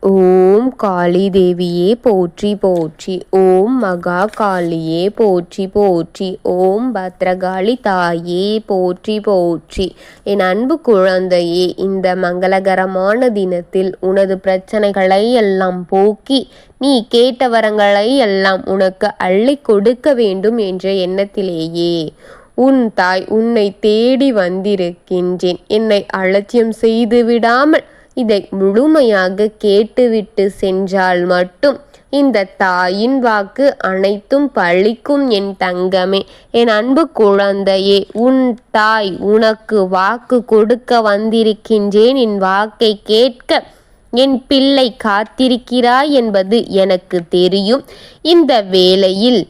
ஓம் காளி தேவியே போற்றி போற்றி. ஓம் மகா காளியே போற்றி போற்றி. ஓம் பத்ரகாளி தாயே போற்றி போற்றி. என் அன்பு குழந்தையே இந்த மங்களகரமான தினத்தில் உனது பிரச்சனைகளை எல்லாம் போக்கி நீ கேட்ட வரங்களை எல்லாம் உனக்கு அள்ளி கொடுக்க வேண்டும் என்ற எண்ணத்திலேயே உன் தாய் உன்னை தேடி வந்திருக்கின்றேன். என்னை அலட்சியம் செய்து விடாமல் இதை முழுமையாக கேட்டுவிட்டு சென்றால் மட்டும் இந்த தாயின் வாக்கு அனைத்தும் பழிக்கும் என் தங்கமே. என் அன்பு குழந்தையே உன் தாய் உனக்கு வாக்கு கொடுக்க வந்திருக்கின்றேன். என் வாக்கை கேட்க என் பிள்ளை காத்திருக்கிறாய் என்பது எனக்கு தெரியும். இந்த வேளையில்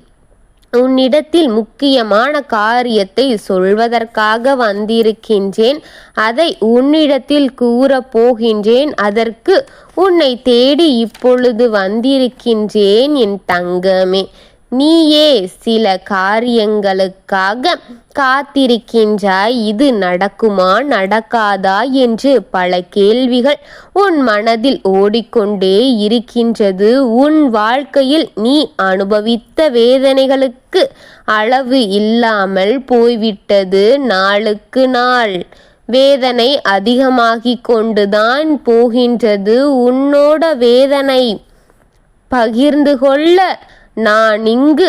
உன்னிடத்தில் முக்கியமான காரியத்தை சொல்வதற்காக வந்திருக்கின்றேன். அதை உன்னிடத்தில் கூறப் போகின்றேன் அதற்கு உன்னை தேடி இப்பொழுது வந்திருக்கின்றேன் என் தங்கமே. நீயே சில காரியங்களுக்காக காத்திருக்கின்றாய். இது நடக்குமா? நடக்காதா? என்று பல கேள்விகள் உன் மனதில் ஓடிக்கொண்டே இருக்கின்றது. உன் வாழ்க்கையில் நீ அனுபவித்த வேதனைகளுக்கு அளவு இல்லாமல் போய்விட்டது. நாளுக்கு நாள் வேதனை அதிகமாகிக் கொண்டுதான் போகின்றது. உன்னோட வேதனை பகிர்ந்து கொள்ள நான் இங்கு.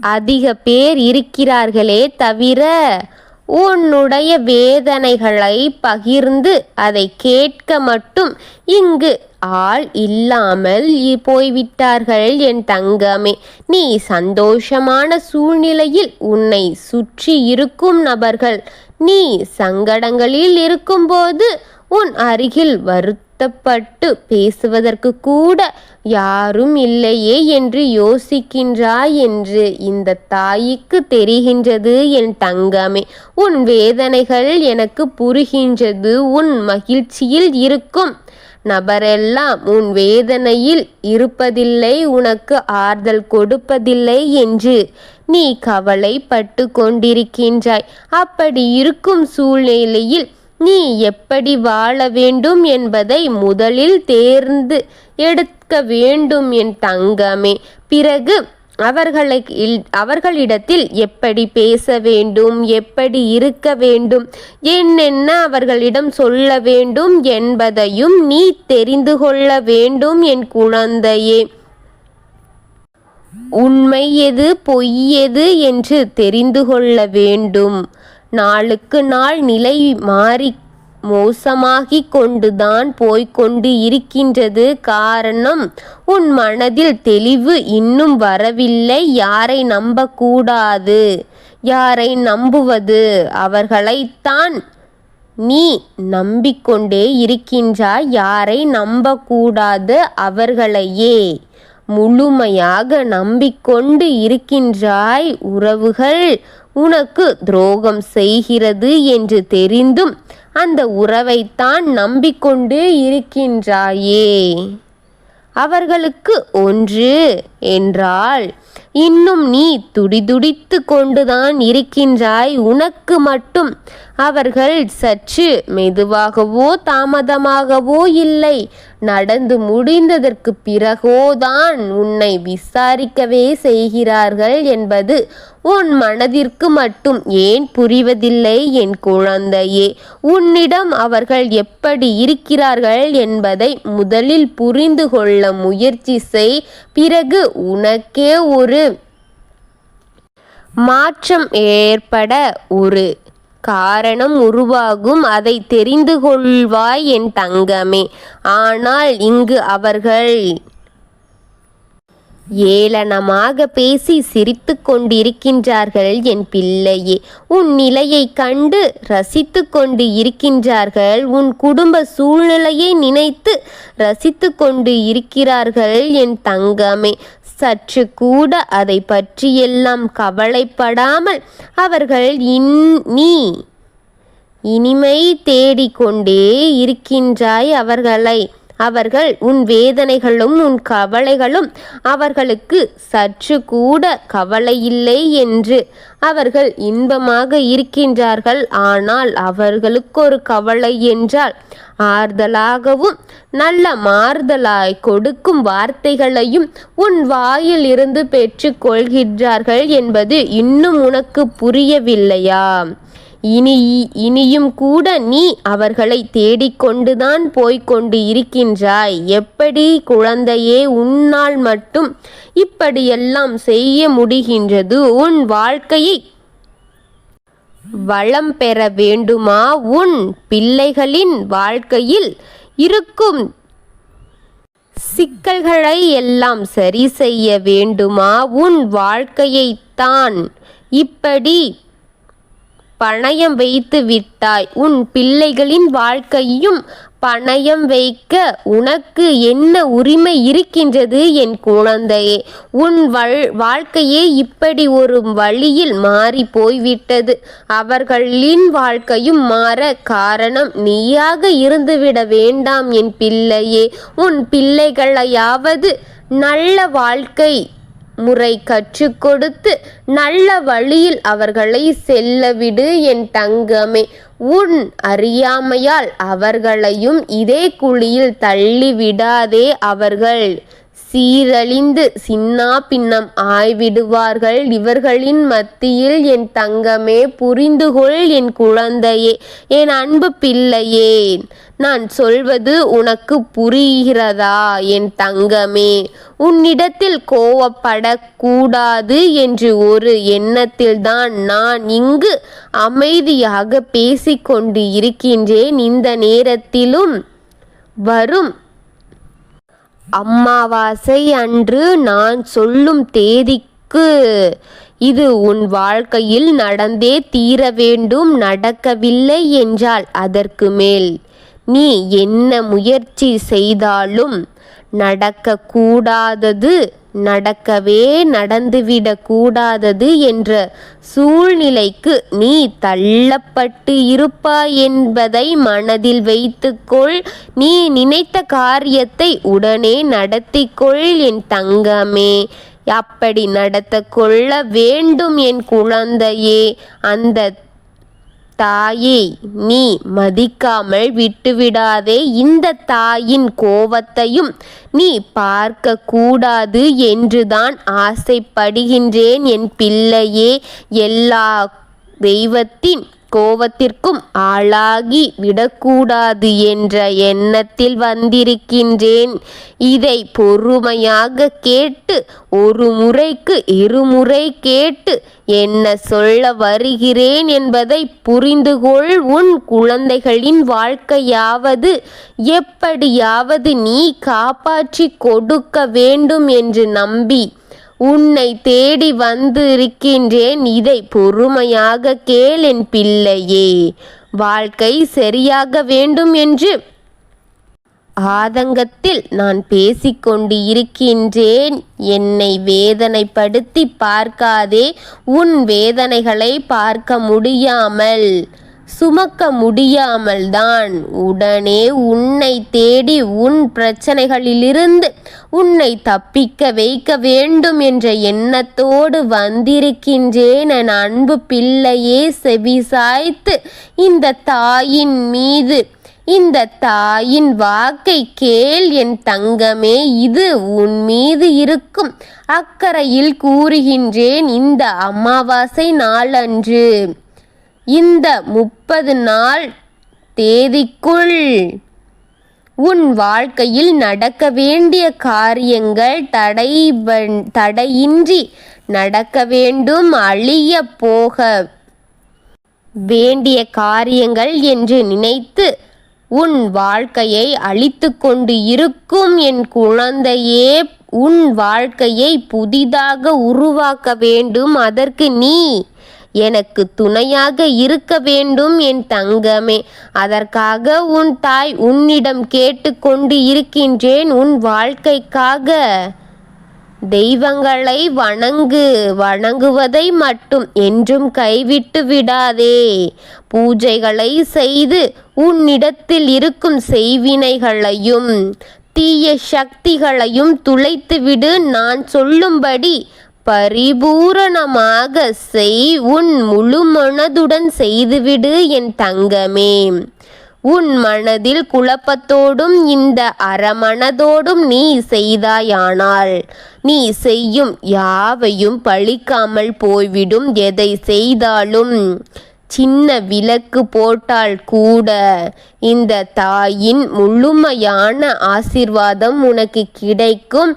அதிக பேர் இருக்கிறார்களே தவிர உன்னுடைய வேதனைகளை பகிர்ந்து அதை கேட்க மட்டும் இங்கு ஆள் இல்லாமல் போய்விட்டார்கள் என் தங்கமே. நீ சந்தோஷமான சூழ்நிலையில் உன்னை சுற்றி இருக்கும் நபர்கள். நீ சங்கடங்களில் இருக்கும்போது உன் அருகில் வருத்தப்பட்டு பேசுவதற்கு கூட யாரும் இல்லையே என்று யோசிக்கின்றாய் என்று இந்த தாய்க்கு தெரிகின்றது என் தங்கமே. உன் வேதனைகள் எனக்கு புரிகின்றது உன் மகிழ்ச்சியில் இருக்கும். நபரெல்லாம் உன் வேதனையில் இருப்பதில்லை உனக்கு ஆறுதல் கொடுப்பதில்லை என்று நீ கவலைப்பட்டு கொண்டிருக்கின்றாய். அப்படி இருக்கும் சூழ்நிலையில் நீ எப்படி வாழ வேண்டும் என்பதை முதலில் தேர்ந்து எடுக்க வேண்டும் என் தங்கமே. பிறகு அவர்களை அவர்களிடத்தில் எப்படி பேச வேண்டும் எப்படி இருக்க வேண்டும் என்னென்ன அவர்களிடம் சொல்ல வேண்டும் என்பதையும் நீ தெரிந்து கொள்ள வேண்டும் என் குழந்தையே. உண்மை எது பொய் எது என்று தெரிந்து கொள்ள வேண்டும். நாளுக்கு நாள் நிலை மாறி மோசமாகி கொண்டுதான் போய்கொண்டு இருக்கின்றது. காரணம் உன் மனதில் தெளிவு இன்னும் வரவில்லை. யாரை நம்பக்கூடாது? யாரை நம்புவது? அவர்களைத்தான் நீ நம்பிக்கொண்டே இருக்கின்றாய். யாரை நம்பக்கூடாது? அவர்களையே. முழுமையாக நம்பிக்கொண்டு இருக்கின்றாய் உறவுகள். உனக்கு துரோகம் செய்கிறது என்று தெரிந்தும் அந்த உறவைத்தான் நம்பிக்கொண்டு இருக்கின்றாயே. அவர்களுக்கு ஒன்று என்றால் இன்னும் நீ துடிதுடித்து கொண்டுதான் இருக்கின்றாய். உனக்கு மட்டும் அவர்கள் சற்று மெதுவாகவோ தாமதமாகவோ இல்லை. நடந்து முடிந்ததற்கு பிறகோதான் உன்னை விசாரிக்கவே செய்கிறார்கள் என்பது உன் மனதிற்கு மட்டும் ஏன் புரிவதில்லை? என் குழந்தையே உன்னிடம் அவர்கள் எப்படி இருக்கிறார்கள் என்பதை முதலில் புரிந்து கொள்ள முயற்சி செய். பிறகு உனக்கே ஒரு மாற்றம் ஏற்பட ஒரு காரணம் உருவாகும். அதை தெரிந்து கொள்வாய் என் தங்கமே. ஆனால் இங்கு அவர்கள் ஏளனமாக பேசி சிரித்து கொண்டிருக்கின்றார்கள் என் பிள்ளையே. உன் நிலையை கண்டு ரசித்து கொண்டு இருக்கின்றார்கள். உன் குடும்ப சூழ்நிலையை நினைத்து ரசித்து கொண்டு இருக்கிறார்கள் என் தங்கமே. சற்று கூட அதை பற்றியெல்லாம் கவலைப்படாமல் அவர்கள் இனி நீ இனிமை தேடிக்கொண்டே இருக்கின்றாய் அவர்களை. அவர்கள் உன் வேதனைகளும் உன் கவலைகளும் அவர்களுக்கு சற்று கூட கவலையில்லை என்று அவர்கள் இன்பமாக இருக்கின்றார்கள். ஆனால் அவர்களுக்கு ஒரு கவலை என்றால் ஆறுதலாகவும் நல்ல மாறுதலாய் கொடுக்கும் வார்த்தைகளையும் உன் வாயில் இருந்து பெற்றுக்கொள்கின்றார்கள் என்பது இன்னும் உனக்கு புரியவில்லையா? இனி இனியும் கூட நீ அவர்களை தேடிக்கொண்டுதான் போய்க்கொண்டு இருக்கின்றாய். எப்படி குழந்தையே உன்னால் மட்டும் இப்படியெல்லாம் செய்ய முடிகின்றது? உன் வாழ்க்கையை வளம் பெற வேண்டுமா? உன் பிள்ளைகளின் வாழ்க்கையில் இருக்கும் சிக்கல்களை எல்லாம் சரி செய்ய வேண்டுமா? உன் வாழ்க்கையைத்தான் இப்படி பணயம் வைத்து விட்டாய். உன் பிள்ளைகளின் வாழ்க்கையும் பணயம் வைக்க உனக்கு என்ன உரிமை இருக்கின்றது என் குழந்தையே? உன் வள் வாழ்க்கையே இப்படி ஒரு வழியில் மாறி போய்விட்டது. அவர்களின் வாழ்க்கையும் மாற காரணம் நீயாக இருந்துவிட வேண்டாம் என் பிள்ளையே. உன் பிள்ளைகளையாவது நல்ல வாழ்க்கை முறை கற்றுக் கொடுத்து நல்ல வழியில் அவர்களை செல்லவிடு என் தங்கமே. உன் அறியாமையால் அவர்களையும் இதே குழியில் தள்ளிவிடாதே அவர்கள். சீரழிந்து சின்னா பின்னம் ஆய்விடுவார்கள். இவர்களின் மத்தியில் என் தங்கமே புரிந்துகொள் என் குழந்தையே என் அன்பு பிள்ளையே. நான் சொல்வது உனக்கு புரிகிறதா என் தங்கமே? உன்னிடத்தில் கோவப்படக்கூடாது என்று ஒரு எண்ணத்தில்தான் நான் இங்கு அமைதியாக பேசிக்கொண்டு இருக்கின்றேன். இந்த நேரத்திலும் வரும் அம்மாவாசை அன்று நான் சொல்லும் தேதிக்கு இது உன் வாழ்க்கையில் நடந்தே தீர வேண்டும் நடக்கவில்லை என்றால் அதற்கு மேல் நீ என்ன முயற்சி செய்தாலும் நடக்கக்கூடாதது நடக்கவே நடந்துவிடக்கூடாதது என்ற சூழ்நிலைக்கு நீ தள்ளப்பட்டு இருப்பாய் என்பதை மனதில் வைத்துக்கொள். நீ நினைத்த காரியத்தை உடனே நடத்திக்கொள் என் தங்கமே. அப்படி நடத்த கொள்ள வேண்டும் என் குழந்தையே. அந்த தாயை நீ மதிக்காமல் விட்டுவிடாதே. இந்த தாயின் கோவத்தையும் நீ பார்க்க கூடாது என்றுதான் ஆசைப்படுகின்றேன் என் பிள்ளையே. எல்லா தெய்வத்தின் கோவத்திற்கும் ஆளாகி விடக்கூடாது என்ற எண்ணத்தில் வந்திருக்கின்றேன். இதை பொறுமையாக கேட்டு ஒரு முறைக்கு இருமுறை கேட்டு என்ன சொல்ல வருகிறேன் என்பதை புரிந்துகொள். உன் குழந்தைகளின் வாழ்க்கையாவது எப்படியாவது நீ காப்பாற்றி கொடுக்க வேண்டும் என்று நம்பி உன்னை தேடி வந்து இருக்கின்றேன். இதை பொறுமையாக கேள் என் பிள்ளையே. வாழ்க்கை சரியாக வேண்டும் என்று ஆதங்கத்தில் நான் பேசிக்கொண்டு இருக்கின்றேன். என்னை வேதனைப்படுத்தி பார்க்காதே. உன் வேதனைகளை பார்க்க முடியாமல். சுமக்க முடியாமல் தான் உடனே உன்னை தேடி உன் பிரச்சனைகளிலிருந்து உன்னை தப்பிக்க வைக்க வேண்டும் என்ற எண்ணத்தோடு வந்திருக்கின்றேன் என் அன்பு பிள்ளையே செவிசாய்த்து இந்த தாயின் மீது இந்த தாயின் வாக்கை கேள் என் தங்கமே இது உன் மீது இருக்கும் அக்கறையில் கூறுகின்றேன் இந்த அமாவாசை நாளன்று. இந்த முப்பது நாள் தேதிக்குள் உன் வாழ்க்கையில் நடக்க வேண்டிய காரியங்கள் தடை தடையின்றி நடக்க வேண்டும் அழிய போக வேண்டிய காரியங்கள் என்று நினைத்து உன் வாழ்க்கையை அழித்து கொண்டு இருக்கும் என் குழந்தையே உன் வாழ்க்கையை புதிதாக உருவாக்க வேண்டும். அதற்கு நீ எனக்கு துணையாக இருக்க வேண்டும் என் தங்கமே. அதற்காக உன் தாய் உன்னிடம் கேட்டுக்கொண்டு இருக்கின்றேன். உன் வாழ்க்கைக்காக தெய்வங்களை வணங்கு வணங்குவதை மட்டும் என்றும் கைவிட்டு விடாதே. பூஜைகளை செய்து உன்னிடத்தில் இருக்கும் செய்வினைகளையும் தீய சக்திகளையும் துளைத்துவிடு. நான் சொல்லும்படி பரிபூரணமாக செய் உன் முழு மனதுடன் செய்துவிடு என் தங்கமே. உன் மனதில் குழப்பத்தோடும் இந்த அறமனதோடும் நீ செய்தாயானால் நீ செய்யும் யாவையும் பழிக்காமல் போய்விடும் எதை செய்தாலும். சின்ன விளக்கு போட்டால் கூட இந்த தாயின் முழுமையான ஆசிர்வாதம் உனக்கு கிடைக்கும்.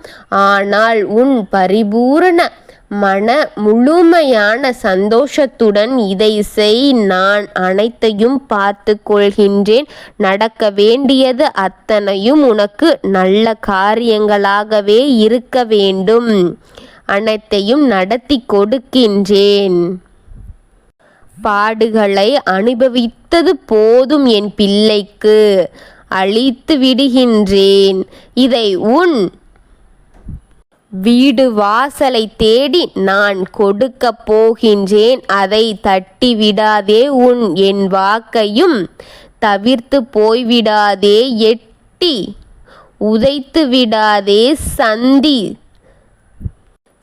ஆனால் உன் பரிபூரண மன முழுமையான சந்தோஷத்துடன் இதை செய். நான் அனைத்தையும் பார்த்து கொள்கின்றேன். நடக்க வேண்டியது அத்தனையும் உனக்கு நல்ல காரியங்களாகவே இருக்க வேண்டும். அனைத்தையும் நடத்தி கொடுக்கின்றேன். பாடுகளை அனுபவித்தது போதும் என் பிள்ளைக்கு. அழித்து விடுகின்றேன். இதை உன் வீடு வாசலை தேடி நான் கொடுக்க போகின்றேன். அதை தட்டி விடாதே உன் என் வாக்கையும். தவிர்த்து போய்விடாதே எட்டி. உதைத்து விடாதே சந்தி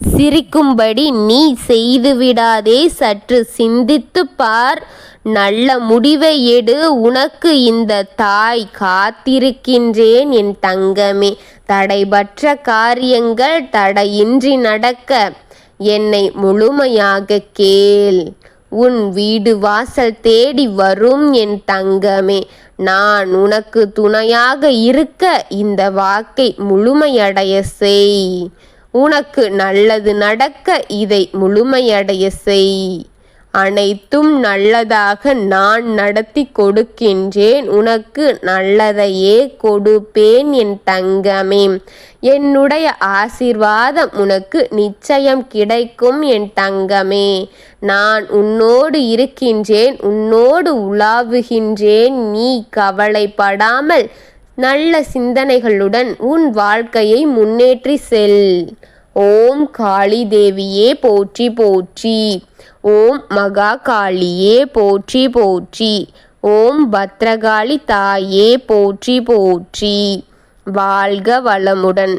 சிரிக்கும்படி நீ செய்துவிடாதே சற்று சிந்தித்து பார். நல்ல முடிவை எடு. உனக்கு இந்த தாய் காத்திருக்கின்றேன் என் தங்கமே. தடைபற்ற காரியங்கள் தடையின்றி நடக்க. என்னை முழுமையாக கேள். உன் வீடு வாசல் தேடி வரும் என் தங்கமே. நான் உனக்கு துணையாக இருக்க இந்த வாக்கை முழுமையடைய செய். உனக்கு நல்லது நடக்க இதை முழுமையடைய செய். அனைத்தும் நல்லதாக நான் நடத்தி கொடுக்கின்றேன். உனக்கு நல்லதையே கொடுப்பேன் என் தங்கமே. என்னுடைய ஆசிர்வாதம் உனக்கு நிச்சயம் கிடைக்கும் என் தங்கமே. நான் உன்னோடு இருக்கின்றேன் உன்னோடு உலாவுகின்றேன். நீ கவலைப்படாமல் நல்ல சிந்தனைகளுடன் உன் வாழ்க்கையை முன்னேற்றி செல். ஓம் காளி தேவியே போற்றி போற்றி. ஓம் மகா காளியே போற்றி போற்றி. ஓம் பத்ரகாளி தாயே போற்றி போற்றி. வாழ்க வளமுடன்.